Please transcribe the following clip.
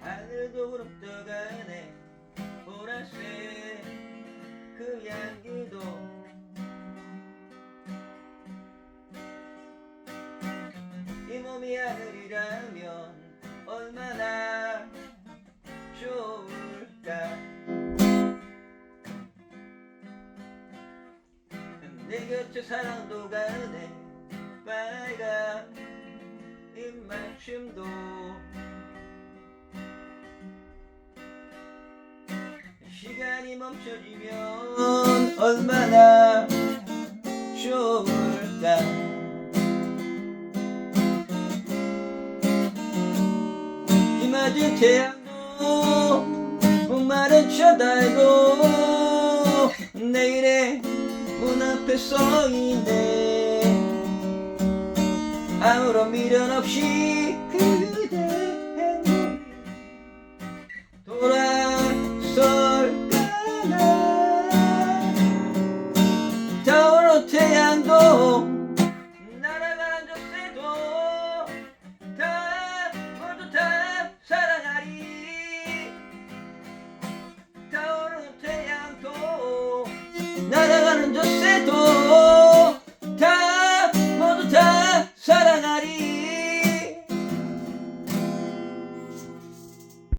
하늘도 구름 떠가네. 보라색 그 향기도. 이 몸이 하늘이라면 얼마나 좋을까? 내 곁에 사랑도 가네. 빨간 입맞춤도 시간이 멈춰지면 얼마나 좋을까. 비 맞은 태양도 목마른 쳐다도 내일의 문 앞에 서 있네. 아무런 미련 없이